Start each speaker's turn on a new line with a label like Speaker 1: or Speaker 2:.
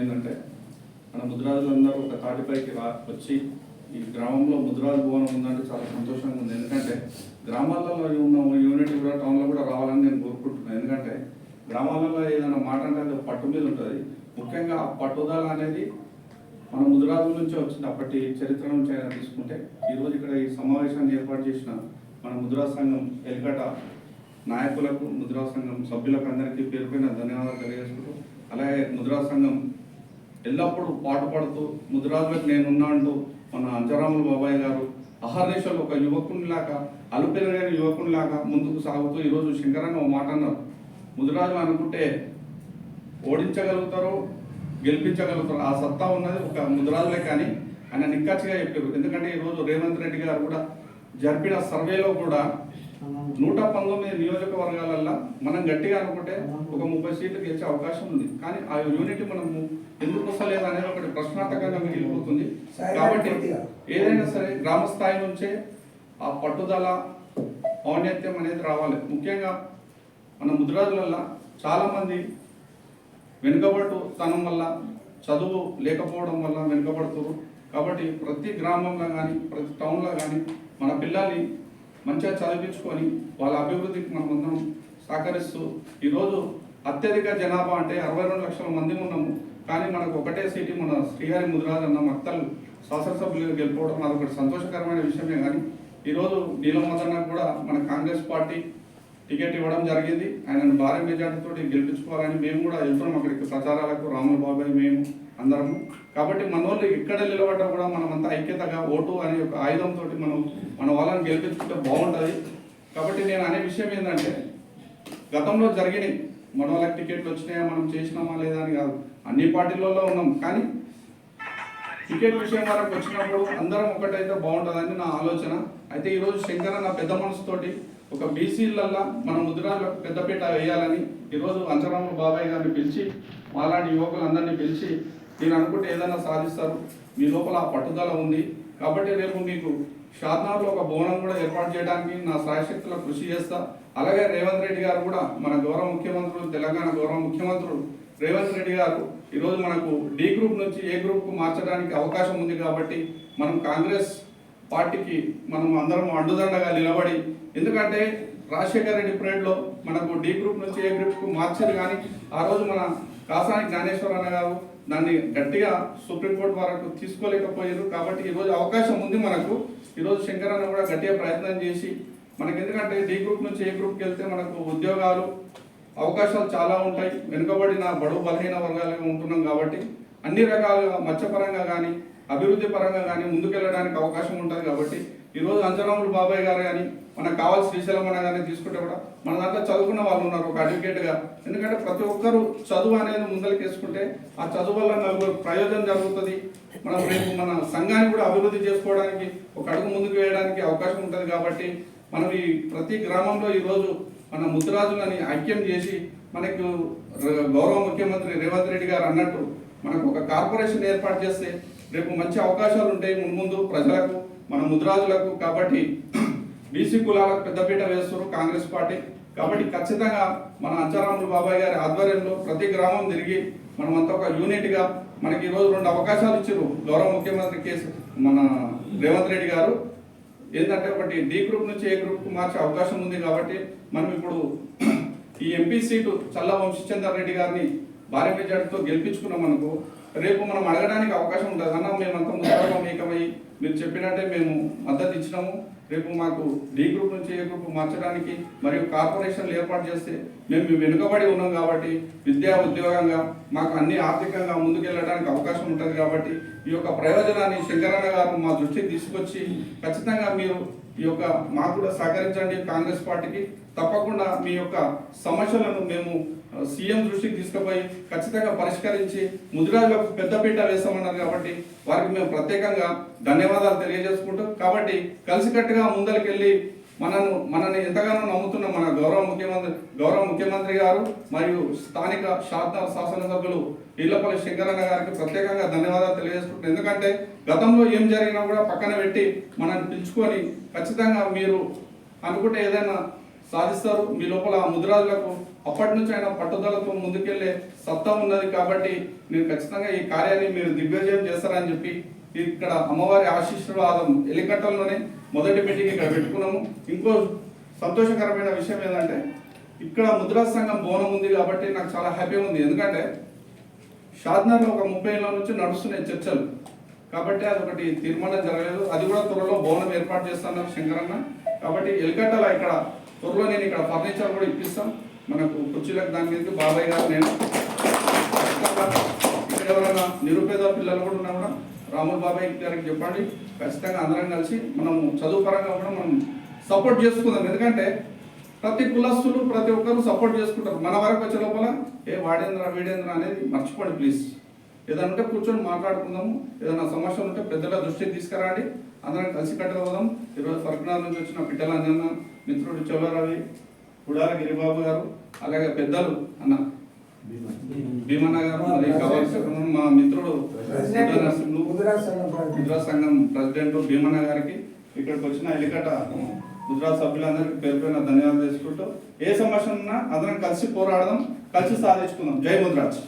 Speaker 1: ఏంటంటే మన ముద్రాజులందరూ ఒక తాటిపైకి రా వచ్చి ఈ గ్రామంలో ముద్రాజు భవనం ఉందంటే చాలా సంతోషంగా ఉంది. ఎందుకంటే గ్రామాలలో ఉన్న యూనిట్ కూడా టౌన్లో కూడా రావాలని నేను కోరుకుంటున్నాను. ఎందుకంటే గ్రామాలలో ఏదైనా మాట అంటే అది పట్టు మీద ఉంటుంది. ముఖ్యంగా ఆ పట్టుదల అనేది మన ముద్రాజుల నుంచి వచ్చింది. అప్పటి చరిత్ర నుంచి అయినా తీసుకుంటే ఈరోజు ఇక్కడ ఈ సమావేశాన్ని ఏర్పాటు చేసిన మన ముద్రా సంఘం ఎలికట నాయకులకు ముద్రా సంఘం సభ్యులకు అందరికీ పేరు పైన ధన్యవాదాలు తెలియజేసుకుంటూ అలాగే ముద్రా సంఘం ఎల్లప్పుడూ పాటుపడుతూ ముద్రాజులకు నేనున్నా అంటూ మన అంజరాముల బాబాయ్ గారు అహర్నిశలు ఒక యువకునిలాగా అలుపెరగైన యువకునిలాగా ముందుకు సాగుతూ ఈరోజు శంకరన్న ఒక మాట అన్నారు. ముదిరాజు అనుకుంటే ఓడించగలుగుతారు గెలిపించగలుగుతారు ఆ సత్తా ఉన్నది ఒక ముదిరాజులే కానీ ఆయన నిక్కచ్చిగా చెప్పారు. ఎందుకంటే ఈరోజు రేవంత్ రెడ్డి గారు కూడా జరిపిన సర్వేలో కూడా నూట పంతొమ్మిది నియోజకవర్గాలల్లో మనం గట్టిగా అనుకుంటే ఒక ముప్పై సీట్లు గెలిచే అవకాశం ఉంది. కానీ ఆ యూనిటీ మనము ఎందుకు వస్తలేదు అనేది ఒకటి ప్రశ్నార్థకంగా మిగిలిపోతుంది కాబట్టి ఏదైనా సరే గ్రామ స్థాయి నుంచే ఆ పట్టుదల ఔన్నత్యం అనేది రావాలి. ముఖ్యంగా మన ముద్రాజులల్లో చాలామంది వెనుకబట్టు తనం వల్ల చదువు లేకపోవడం వల్ల వెనుకబడుతున్నారు కాబట్టి ప్రతి గ్రామంలో కానీ ప్రతి టౌన్లో కానీ మన పిల్లల్ని మంచిగా చదివించుకొని వాళ్ళ అభివృద్ధికి మనం అందరం సహకరిస్తూ ఈరోజు అత్యధిక జనాభా అంటే అరవై రెండు లక్షల మంది ఉన్నాము. కానీ మనకు ఒకటే సీటు మన శ్రీహరి ముదిరాజ్ అన్న మక్తలు శాసనసభ్యులు గెలుపుకోవడం అదొకటి సంతోషకరమైన విషయమే. కానీ ఈరోజు నీలం మదన్న కూడా మన కాంగ్రెస్ పార్టీ టికెట్ ఇవ్వడం జరిగింది. ఆయనను భారీ మెజార్టీతో గెలిపించుకోవాలని మేము కూడా వెళ్తున్నాం అక్కడికి ప్రచారాలకు. రాముల బాబాయ్ మేము అందరము. కాబట్టి మన వాళ్ళు ఎక్కడ నిలబడ్డా కూడా మనం అంతా ఐక్యతగా ఓటు అనే ఒక ఆయుధంతో మనం మన వాళ్ళని గెలిపించుకుంటే బాగుంటుంది. కాబట్టి నేను అనే విషయం ఏంటంటే గతంలో జరిగినాయి. మన వాళ్ళకి టికెట్లు వచ్చినాయా మనం చేసినామా లేదా అని కాదు. అన్ని పార్టీలలో ఉన్నాం. కానీ టికెట్ విషయం వరకు వచ్చినప్పుడు అందరం ఒకటైతే బాగుంటుందని నా ఆలోచన. అయితే ఈరోజు శంకర నా పెద్ద మనసుతోటి ఒక బీసీలల్లా మన ముద్రాలకు పెద్దపీట వేయాలని ఈరోజు అంచరామ బాబాయ్ గారిని పిలిచి మాలాంటి యువకులందరినీ పిలిచి నేను అనుకుంటే ఏదైనా సాధిస్తారు. మీ లోపల ఆ పట్టుదల ఉంది. కాబట్టి రేపు మీకు షాద్నార్లో ఒక భవనం కూడా ఏర్పాటు చేయడానికి నా సాయశక్తుల కృషి చేస్తా. అలాగే రేవంత్ రెడ్డి గారు కూడా మన గౌరవ ముఖ్యమంత్రులు తెలంగాణ గౌరవ ముఖ్యమంత్రులు రేవంత్ రెడ్డి గారు ఈరోజు మనకు డి గ్రూప్ నుంచి ఏ గ్రూప్కు మార్చడానికి అవకాశం ఉంది కాబట్టి మనం కాంగ్రెస్ పార్టీకి మనం అందరం అండుదండగా నిలబడి ఎందుకంటే రాజశేఖర రెడ్డి పీరియడ్లో మనకు డి గ్రూప్ నుంచి ఏ గ్రూప్కు మార్చారు కానీ ఆ రోజు మన కాసాని అన్న గారు దాన్ని గట్టిగా సుప్రీంకోర్టు వరకు తీసుకోలేకపోయారు కాబట్టి ఈరోజు అవకాశం ఉంది మనకు. ఈరోజు శంకరన్న కూడా గట్టిగా ప్రయత్నం చేసి మనకి ఎందుకంటే డి గ్రూప్ నుంచి ఏ గ్రూప్కి వెళ్తే మనకు ఉద్యోగాలు అవకాశాలు చాలా ఉంటాయి. వెనుకబడిన బడుగు బలహీన వర్గాలుగా ఉంటున్నాం కాబట్టి అన్ని రకాలుగా మత్స్యపరంగా కానీ అభివృద్ధి పరంగా కానీ ముందుకెళ్ళడానికి అవకాశం ఉంటుంది కాబట్టి ఈరోజు అంజరాములు బాబాయ్ గారు కానీ మనకు కావాల్సిన శ్రీశైలం అన్న కానీ తీసుకుంటే కూడా మన దాంట్లో చదువుకున్న వాళ్ళు ఉన్నారు ఒక అడ్వకేట్గా ఎందుకంటే ప్రతి ఒక్కరు చదువు అనేది ముందరికేసుకుంటే ఆ చదువు వల్ల నలుగురు ప్రయోజనం జరుగుతుంది. మనం రేపు మన సంఘాన్ని కూడా అభివృద్ధి చేసుకోవడానికి ఒక అడుగు ముందుకు వేయడానికి అవకాశం ఉంటుంది కాబట్టి మనం ఈ ప్రతి గ్రామంలో ఈరోజు మన ముద్దురాజులని ఐక్యం చేసి మనకు గౌరవ ముఖ్యమంత్రి రేవంత్ రెడ్డి గారు అన్నట్టు మనకు ఒక కార్పొరేషన్ ఏర్పాటు చేస్తే రేపు మంచి అవకాశాలు ఉంటాయి ముందు ప్రజలకు. మన ముద్రాజులకు కాబట్టి బీసీ కులాలకు పెద్దపీట వేస్తున్నారు కాంగ్రెస్ పార్టీ. కాబట్టి ఖచ్చితంగా మన అంచారాములు బాబాయ్ గారి ఆధ్వర్యంలో ప్రతి గ్రామం తిరిగి మనమంతా ఒక యూనిట్గా మనకి ఈరోజు రెండు అవకాశాలు ఇచ్చారు గౌరవ ముఖ్యమంత్రి కేసు మన రేవంత్ రెడ్డి గారు. ఏంటంటే ఒకటి డి గ్రూప్ నుంచి ఏ గ్రూప్కు మార్చే అవకాశం ఉంది కాబట్టి మనం ఇప్పుడు ఈ ఎంపీ సీటు చల్ల వంశీచందర్ రెడ్డి గారిని భారీ మెజార్టీతో గెలిపించుకున్నాం అనుకో రేపు మనం అడగడానికి అవకాశం ఉంటుంది. అన్న మేమంతా ముద్రాగం ఏకమై మీరు చెప్పినట్టే మేము మద్దతు ఇచ్చినాము. రేపు మాకు డి గ్రూప్ నుంచి ఏ గ్రూప్ మార్చడానికి మరియు కార్పొరేషన్లు ఏర్పాటు చేస్తే మేము వెనుకబడి ఉన్నాం కాబట్టి విద్యా ఉద్యోగంగా మాకు అన్ని ఆర్థికంగా ముందుకెళ్ళడానికి అవకాశం ఉంటుంది కాబట్టి ఈ యొక్క ప్రయోజనాన్ని శంకరన్న గారు మా దృష్టికి తీసుకొచ్చి ఖచ్చితంగా మీరు ఈ యొక్క మాకు కూడా సహకరించండి కాంగ్రెస్ పార్టీకి. తప్పకుండా మీ యొక్క సమస్యలను మేము సీఎం దృష్టికి తీసుకుపోయి ఖచ్చితంగా పరిష్కరించి ముదిరాజులకు పెద్దపీట వేస్తామన్నారు కాబట్టి వారికి మేము ప్రత్యేకంగా ధన్యవాదాలు తెలియజేసుకుంటూ కాబట్టి కలిసికట్టుగా ముందరికెళ్ళి మనను మనల్ని ఎంతగానో నమ్ముతున్న మన గౌరవ ముఖ్యమంత్రి గౌరవ ముఖ్యమంత్రి గారు మరియు స్థానిక శాసన శాసనసభ్యులు ఇళ్ళపల్లి శంకరన్న గారికి ప్రత్యేకంగా ధన్యవాదాలు తెలియజేసుకుంటున్నాను ఎందుకంటే గతంలో ఏం జరిగినా కూడా పక్కన పెట్టి మనల్ని పిలుచుకొని ఖచ్చితంగా మీరు అనుకుంటే ఏదైనా సాధిస్తారు. మీ లోపల ఆ ముద్రాజులకు అప్పటి నుంచి ఆయన పట్టుదలతో ముందుకెళ్ళే సత్తా ఉన్నది కాబట్టి మీరు ఖచ్చితంగా ఈ కార్యాన్ని మీరు దిగ్విజయం చేస్తారని చెప్పి ఇక్కడ అమ్మవారి ఆశీర్వాదం ఎలికట్టంలోనే మొదటి మీటింగ్ ఇక్కడ పెట్టుకున్నాము. ఇంకో సంతోషకరమైన విషయం ఏంటంటే ఇక్కడ ముద్రా సంఘం భవనం ఉంది కాబట్టి నాకు చాలా హ్యాపీగా ఉంది. ఎందుకంటే షాద్నగర్ ఒక ముప్పై ఏళ్ళ నుంచి నడుస్తున్నాయి చర్చలు. కాబట్టి అది ఒకటి తీర్మానం జరగలేదు. అది కూడా త్వరలో భవనం ఏర్పాటు చేస్తున్నారు శంకరన్న. కాబట్టి ఎలికట్టలో ఇక్కడ త్వరలో నేను ఇక్కడ ఫర్నిచర్ కూడా ఇప్పిస్తాం. మనకు కుర్చీలకు దాని మీద బాబాయ్ గారు నేను. ఇక్కడ ఎవరైనా నిరుపేద పిల్లలు కూడా ఉన్నా కూడా రాముల్ బాబాయ్ గారికి చెప్పండి. ఖచ్చితంగా అందరం కలిసి మనం చదువు పరంగా కూడా మనం సపోర్ట్ చేసుకుందాం. ఎందుకంటే ప్రతి కులస్తులు ప్రతి ఒక్కరు సపోర్ట్ చేసుకుంటారు. మన వరకు వచ్చే లోపల ఏ వాడేంద్ర వీడేంద్ర అనేది మర్చిపోండి ప్లీజ్ ఏదైనా ఉంటే కూర్చొని మాట్లాడుకుందాము. ఏదైనా సమస్యలు ఉంటే పెద్దల దృష్టికి తీసుకురండి. అందరం కలిసి కట్టుకోదాం ఈరోజు ఫర్కునార్ నుంచి వచ్చిన పిట్టల అంజన్న మిత్రుడు చౌలరవి గుడాల గిరిబాబు గారు అలాగే పెద్దలు అన్న భీమన్న గారు మరి మా మిత్రుడు గుజరాత్ సంఘం ప్రెసిడెంట్ భీమన్న గారికి ఇక్కడికి వచ్చిన ఎలికట గుజరాత్ సభ్యులందరికీ పేరు పైన ధన్యవాదాలు తెలుసుకుంటూ ఏ సమస్య ఉన్నా అందరం కలిసి పోరాడదాం కలిసి సాధించుకుందాం. జై ముద్రాజ్